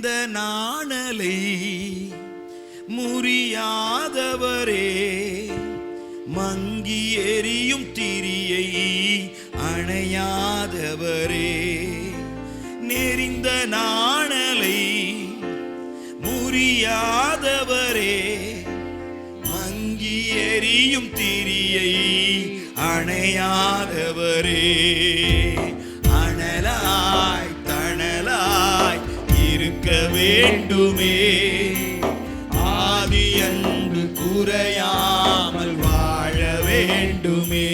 இந்த நாணலை முறியாதவரே மங்கி எரியும் திரியை அணையாதவரே. நெறிந்த நாணலை முறியாதவரே மங்கி எரியும் திரியை அணையாதவரே. என்றுமே ஆதி அன்பு குறையாமல் வாழ வேண்டுமே.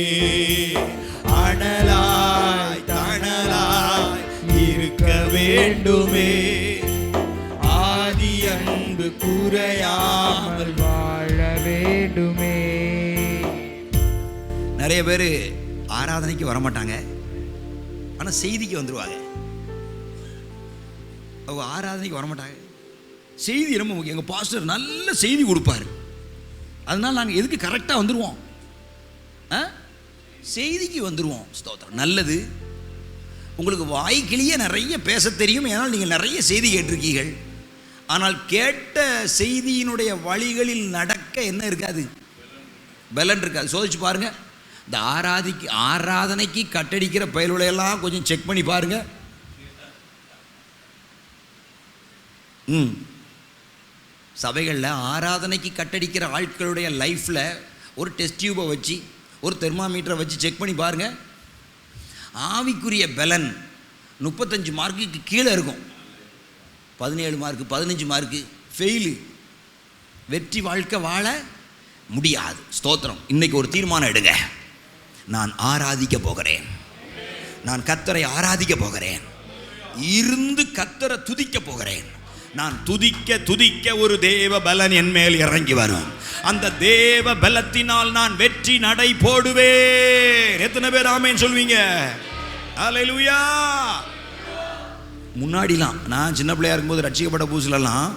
அனலாய் தணலாய் இருக்க வேண்டுமே. ஆதி அன்பு குறையாமல் வாழ வேண்டுமே. நிறைய பேர் ஆராதனைக்கு வரமாட்டாங்க. ஆனால் செய்திக்கு வந்துடுவாங்க அவங்க ஆராதனைக்கு வரமாட்டாங்க. செய்தி ரொம்ப முக்கியம். எங்கள் பாஸ்டர் நல்ல செய்தி கொடுப்பார். அதனால் நாங்கள் எதுக்கு கரெக்டாக வந்துடுவோம் ஆ? செய்திக்கு வந்துடுவோம் ஸ்தோத்திரம். நல்லது. உங்களுக்கு வாய்க்கிலேயே நிறைய பேச தெரியும். ஏன்னால் நீங்கள் நிறைய செய்தி கேட்டிருக்கீர்கள். ஆனால் கேட்ட செய்தியினுடைய வழிகளில் நடக்க என்ன இருக்காது? பலன் இருக்காது. சோதிச்சு பாருங்கள் இந்த ஆராதிக்கு ஆராதனைக்கு கட்டடிக்கிற பயலுடையெல்லாம் கொஞ்சம் செக் பண்ணி பாருங்கள் ம். சபைகளில் ஆராதனைக்கு கட்டடிக்கிற ஆட்களுடைய லைஃப்பில் ஒரு டெஸ்ட் டியூபை வச்சு ஒரு தெர்மாமீட்டரை வச்சு செக் பண்ணி பாருங்கள் ஆவிக்குரிய பலன் முப்பத்தஞ்சு மார்க்குக்கு கீழே இருக்கும். பதினேழு மார்க்கு பதினஞ்சு மார்க்கு ஃபெயிலு வெற்றி வாழ்க்கை வாழ முடியாது. ஸ்தோத்திரம். இன்னைக்கு ஒரு தீர்மானம் எடுங்க. நான் ஆராதிக்க போகிறேன். நான் கத்தரை ஆராதிக்க போகிறேன். இருந்து கத்தரை துதிக்க போகிறேன். நான் துதிக்க துதிக்க ஒரு தேவ பலன் என் மேல் இறங்கி வரும். அந்த தேவ பலத்தினால் நான் வெற்றி நடை போடுவேன். எத்தனை பேர் ஆமேன்னு சொல்வீங்க? அல்லேலூயா முன்னாடிலாம் நான் சின்ன பிள்ளையா இருக்கும்போது ரட்சிக்கப்பட்ட புதுசுலலாம்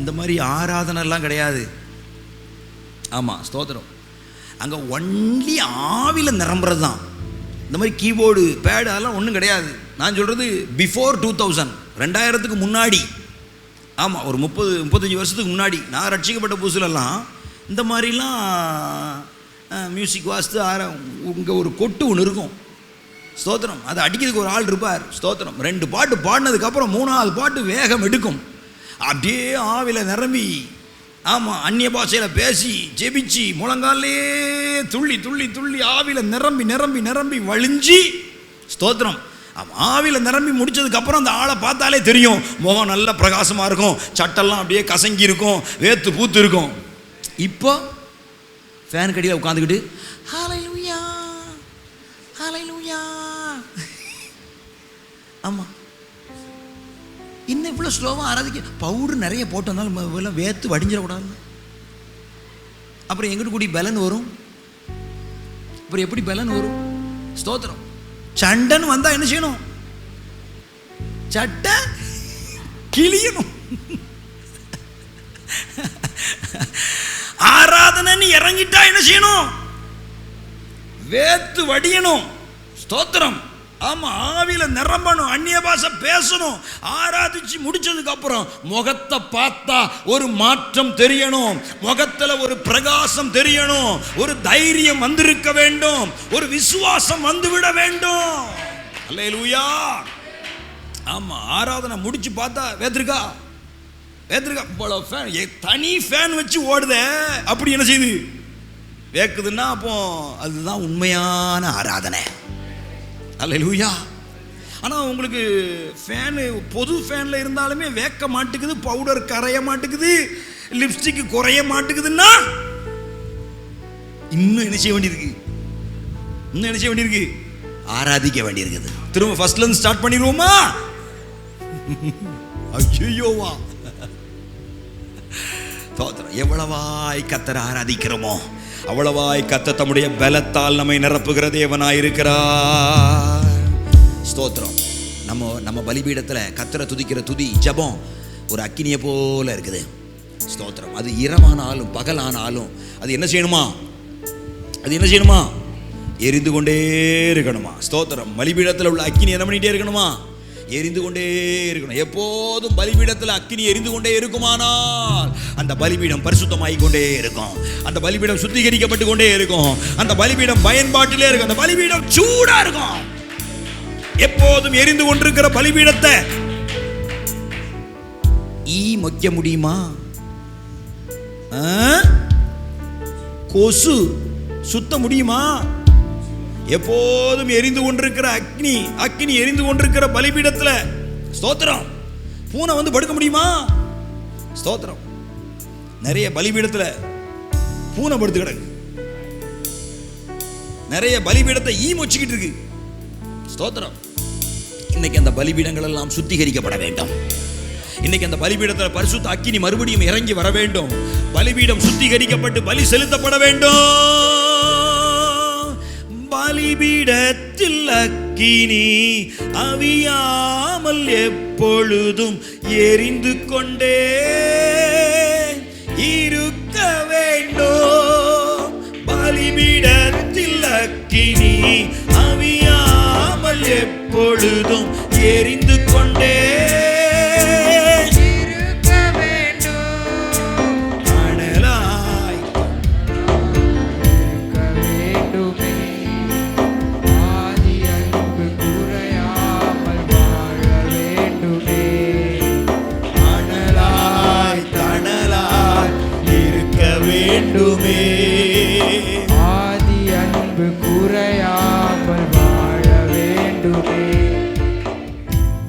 இந்த மாதிரி ஆராதனைலாம் கிடையாது. ஆமாம் ஸ்தோத்திரம். அங்கே ஒன்லி ஆவியில் நிரம்புறது தான் இந்த மாதிரி கீபோர்டு பேடு அதெல்லாம் ஒன்றும் கிடையாது. நான் சொல்கிறது பிஃபோர் டூ தௌசண்ட் ரெண்டாயிரத்துக்கு முன்னாடி. ஆமாம் ஒரு முப்பது முப்பத்தஞ்சு வருஷத்துக்கு முன்னாடி நான் ரட்சிக்கப்பட்ட புதுசுலலாம் இந்த மாதிரிலாம் மியூசிக் வாசித்து ஆர இங்கே ஒரு கொட்டு ஒன்று இருக்கும். ஸ்தோத்திரம். அதை அடிக்கிறதுக்கு ஒரு ஆள் இருப்பார். ஸ்தோத்திரம். ரெண்டு பாட்டு பாடினதுக்கப்புறம் மூணாவது பாட்டு வேகம் எடுக்கும். அப்படியே ஆவில நிரம்பி ஆமாம் அந்நிய பாஷையில் பேசி ஜெபிச்சு முழங்காலே துள்ளி துள்ளி துள்ளி ஆவில நிரம்பி நிரம்பி நிரம்பி வழிஞ்சி ஸ்தோத்திரம். ஆவியில் நிரம்பி முடிச்சதுக்கப்புறம் அந்த ஆளை பார்த்தாலே தெரியும். முகம் நல்ல பிரகாசமாக இருக்கும். சட்டெல்லாம் அப்படியே கசங்கி இருக்கும். வேத்து பூத்து இருக்கும். இப்போ ஃபேன் கடியில் உட்காந்துக்கிட்டு ஹalleluya ஹalleluya ஆமாம் இன்னும் இவ்வளோ ஸ்லோவாக ஆராதிக்க பவுடர் நிறைய போட்டு வந்தாலும் வேத்து வடிஞ்சிடக்கூடாது அப்புறம் எங்கிட்டு கூடி பலன் வரும். அப்புறம் எப்படி பலன் வரும்? ஸ்தோத்திரம். சண்டைன்னு வந்தா என்ன செய்யணும்? சட்டை கிளியணும் ஆராதனைன்னு இறங்கிட்டா என்ன செய்யணும்? வேத்து வடியணும். ஸ்தோத்திரம். ஆமாம் ஆவியில் நிரம்பணும் அந்நிய பாஷை பேசணும் ஆராதிச்சு முடிச்சதுக்கப்புறம் முகத்தை பார்த்தா ஒரு மாற்றம் தெரியணும் முகத்தில் ஒரு பிரகாசம் தெரியணும் ஒரு தைரியம் வந்திருக்க வேண்டும் ஒரு விசுவாசம் வந்துவிட வேண்டும். அல்லேலூயா. ஆமாம் ஆராதனை முடிச்சு பார்த்தா வேத்திருக்கா? வேத்திருக்கா? இவ்வளோ ஃபேன் தனி ஃபேன் வச்சு ஓடுதே. அப்படி என்ன செய்யுது வேக்குதுன்னா அப்போ அதுதான் உண்மையான ஆராதனை. அல்லேலூயா ஆனால் உங்களுக்கு ஃபேனு பொது ஃபேனில் இருந்தாலுமே வேக்க மாட்டுக்குது பவுடர் கரைய மாட்டுக்குது லிப்ஸ்டிக் குறைய மாட்டுக்குதுன்னா இன்னும் என்ன செய்ய வேண்டியிருக்கு? இன்னும் என்ன செய்ய வேண்டியிருக்கு? ஆராதிக்க வேண்டியிருக்குது. திரும்ப ஃபர்ஸ்ட்லேருந்து ஸ்டார்ட் பண்ணிடுவோமா? ஐயோவா தோத்திரம் எவ்வளவாய் கத்தரை ஆராதிக்கிறோமோ. அவ்வளவாய் கத்த தம்முடைய பலத்தால் நம்மை நிரப்புகிற தேவனாயிருக்கிறார். ஸ்தோத்திரம். நம்ம நம்ம பலிபீடத்தில் கத்தரை துதிக்கிற துதி ஜெபம் ஒரு அக்கினியை போல இருக்குது. ஸ்தோத்திரம். அது இரவானாலும் பகலானாலும் அது என்ன செய்யணுமா? அது என்ன செய்யணுமா? எரிந்து கொண்டே இருக்கணுமா? ஸ்தோத்திரம். பலிபீடத்தில் உள்ள அக்கினி என்ன பண்ணிகிட்டே இருக்கணுமா? எரிந்து கொண்டே இருக்கணும். எப்போதும் பலிபீடத்தில் அக்கினி எரிந்து கொண்டே இருக்குமானால் அந்த பலிபீடம் பரிசுத்தமாகி கொண்டே இருக்கும். அந்த பலிபீடம் சுத்திகரிக்கப்பட்டு கொண்டே இருக்கும். அந்த பலிபீடம் பயன்பாட்டிலே இருக்கும். அந்த பலிபீடம் சூடா இருக்கும். எப்போதும் எரிந்து கொண்டிருக்கிற பலிபீடத்தை ஈ மொக்க முடியுமா? ஆ? கொசு சுத்த முடியுமா? எப்போதும் எரிந்து கொண்டிருக்கிற அக்னி அக்னி எரிந்து கொண்டிருக்கிற பலிபீடத்தில் ஸ்தோத்திரம். பூனை வந்து படுக்க முடியுமா? ஸ்தோத்திரம். நிறைய பலிபீடத்தில் பூனை படுத்து கிடக்கு. நிறைய பலிபீடத்தை ஈ மொச்சிக்கிட்டு இருக்கு. ஸ்தோத்திரம். இன்னைக்கு அந்த பலிபீடங்கள் எல்லாம் சுத்திகரிக்கப்பட வேண்டும். இன்னைக்கு அந்த பலிபீடத்தில் பரிசுத்த அக்கினி மறுபடியும் இறங்கி வர வேண்டும். பலிபீடம் சுத்திகரிக்கப்பட்டு பலி செலுத்தப்பட வேண்டும். பலிபீடத்தில் அக்கினி அவியாமல் எப்பொழுதும் எரிந்து கொண்டே இருக்க வேண்டும் பலிபீடத்தில் அக்கினி அவியாமல் எப்பொழுதும் எரிந்து